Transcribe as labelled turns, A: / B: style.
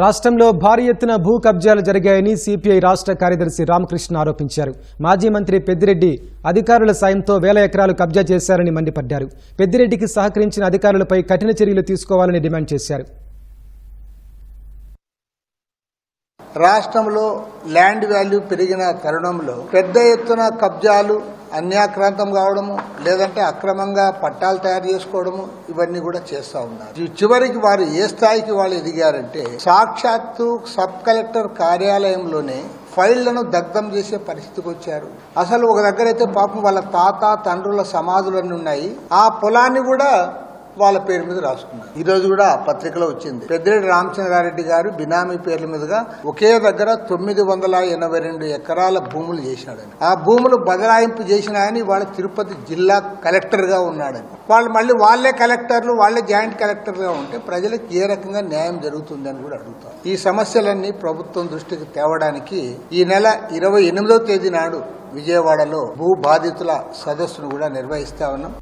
A: రాష్ట్రంలో భారీ ఎత్తున భూ కబ్జాలు జరిగాయని సిపిఐ రాష్ట్ర కార్యదర్శి రామకృష్ణ ఆరోపించారు. మాజీ మంత్రి పెద్దిరెడ్డి అధికారుల సాయంతో వేల ఎకరాలు కబ్జా చేశారని మండిపడ్డారు. పెద్దిరెడ్డికి సహకరించిన అధికారులపై కఠిన చర్యలు తీసుకోవాలని డిమాండ్ చేశారు.
B: రాష్ట్రంలో ల్యాండ్ వాల్యూ పెరిగిన తరుణంలో పెద్ద ఎత్తున కబ్జాలు అన్యాక్రాంతం కావడము లేదంటే అక్రమంగా పట్టాలు తయారు చేసుకోవడము ఇవన్నీ కూడా చేస్తూ ఉన్నారు. చివరికి వారు ఏ స్థాయికి వాళ్ళు ఎదిగారంటే సాక్షాత్తు సబ్ కలెక్టర్ కార్యాలయంలోనే ఫైళ్ళను దగ్ధం చేసే పరిస్థితికి వచ్చారు. అసలు ఒక దగ్గర అయితే పాపం వాళ్ళ తాత తండ్రుల సమాధులన్నీ ఉన్నాయి. ఆ పొలాన్ని కూడా వాళ్ళ పేరు మీద రాసుకున్నారు. ఈ రోజు కూడా పత్రికలో వచ్చింది. పెద్దిరెడ్డి రామచంద్రారెడ్డి గారు బినామీ పేర్ల మీదుగా ఒకే దగ్గర తొమ్మిది వందల ఎనభై రెండు ఎకరాల భూములు చేసినాడని ఆ భూములు బదలాయింపు చేసిన ఆయన వాళ్ళ తిరుపతి జిల్లా కలెక్టర్గా ఉన్నాడని. వాళ్ళు మళ్ళీ వాళ్ళే కలెక్టర్లు వాళ్ళే జాయింట్ కలెక్టర్గా ఉంటే ప్రజలకు ఏ రకంగా న్యాయం జరుగుతుంది అని కూడా అడుగుతారు. ఈ సమస్యలన్నీ ప్రభుత్వం దృష్టికి తేవడానికి ఈ నెల ఇరవై ఎనిమిదో తేదీ నాడు విజయవాడలో భూ బాధితుల సదస్సును కూడా నిర్వహిస్తా ఉన్నాం.